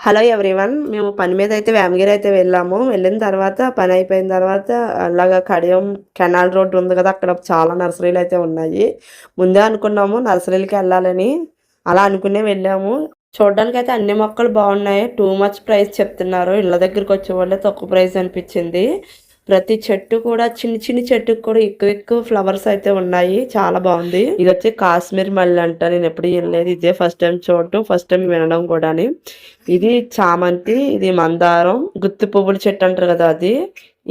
Hello everyone మేము పని మీద అయితే వేమగిరి అయితే వెళ్ళాము. వెళ్ళిన తర్వాత పని అయిపోయిన తర్వాత అలాగా కడియం కెనాల్ రోడ్డు ఉంది కదా అక్కడ చాలా నర్సరీలు అయితే ఉన్నాయి. ముందే అనుకున్నాము నర్సరీలకి వెళ్ళాలని అలా అనుకునే వెళ్ళాము. చూడడానికి అయితే అన్ని మొక్కలు బాగున్నాయి. టూ మచ్ ప్రైస్ చెప్తున్నారు. ఇళ్ళ దగ్గరికి వచ్చే వాళ్ళే తక్కువ ప్రైస్ అనిపించింది. ప్రతి చెట్టు కూడా చిన్న చిన్న చెట్టుకు కూడా ఎక్కువ ఎక్కువ ఫ్లవర్స్ అయితే ఉన్నాయి. చాలా బాగుంది. ఇది వచ్చి కాశ్మీర్ మల్లి అంట. నేను ఎప్పుడు వెళ్ళలేదు ఇదే ఫస్ట్ టైం చూడటం ఫస్ట్ టైం వినడం కూడా ఇది చామంతి ఇది మందారం గుత్తి పువ్వుల చెట్టు అంటారు కదా అది.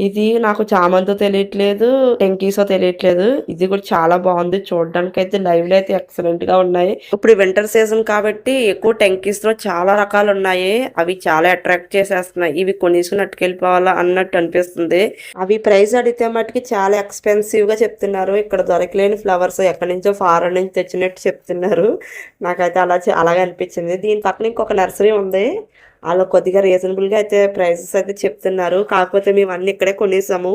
ఇది నాకు చామంతో తెలియట్లేదు టెంకీసో తెలియట్లేదు. ఇది కూడా చాలా బాగుంది. చూడడానికి అయితే లైవ్లో అయితే ఎక్సలెంట్గా ఉన్నాయి. ఇప్పుడు వింటర్ సీజన్ కాబట్టి ఎక్కువ టెంకీస్లో చాలా రకాలు ఉన్నాయి అవి చాలా అట్రాక్ట్ చేసేస్తున్నాయి. ఇవి కొనేసుకుని అట్టుకెళ్ళిపోవాలా అన్నట్టు అనిపిస్తుంది. అవి ప్రైస్ అడిగితే మటుకి చాలా ఎక్స్పెన్సివ్గా చెప్తున్నారు. ఇక్కడ దొరకలేని ఫ్లవర్స్ ఎక్కడి నుంచో ఫారెన్ నుంచి తెచ్చినట్టు చెప్తున్నారు. నాకైతే అలా అలాగే అనిపించింది. దీని పక్కన ఇంకొక నర్సరీ ఉంది. వాళ్ళు కొద్దిగా రీజనబుల్గా అయితే ప్రైసెస్ అయితే చెప్తున్నారు. కాకపోతే మేము అన్ని ఇక్కడే కొనేసాము.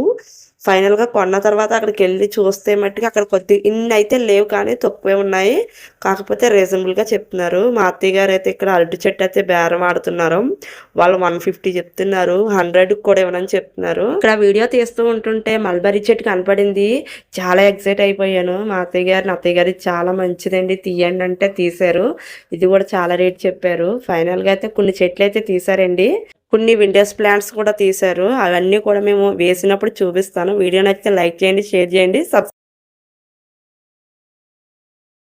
ఫైనల్గా కొన్న తర్వాత అక్కడికి వెళ్ళి చూస్తే మట్టుకు అక్కడ కొద్ది ఇన్ని అయితే లేవు కానీ తక్కువే ఉన్నాయి. కాకపోతే రీజనబుల్గా చెప్తున్నారు. మా అత్తయ్య గారు అయితే ఇక్కడ అరటి చెట్టు అయితే బేరం ఆడుతున్నారు. వాళ్ళు వన్ ఫిఫ్టీ చెప్తున్నారు. హండ్రెడ్ కూడా ఇవ్వనని చెప్తున్నారు. ఇక్కడ వీడియో తీస్తూ ఉంటుంటే మల్బరీ చెట్టు కనపడింది. చాలా ఎక్సైట్ అయిపోయాను. మా అత్తయ్య గారు అత్తయ్య గారి చాలా మంచిదండి. తీయండి అంటే తీశారు. ఇది కూడా చాలా రేట్ చెప్పారు. ఫైనల్గా అయితే కొన్ని చెట్లు అయితే తీసారండి కొన్ని విండోస్ ప్లాంట్స్ కూడా తీశారు. అవన్నీ కూడా మేము వేసినప్పుడు చూపిస్తాను. వీడియో నచ్చితే లైక్ చేయండి షేర్ చేయండి సబ్స్క్రైబ్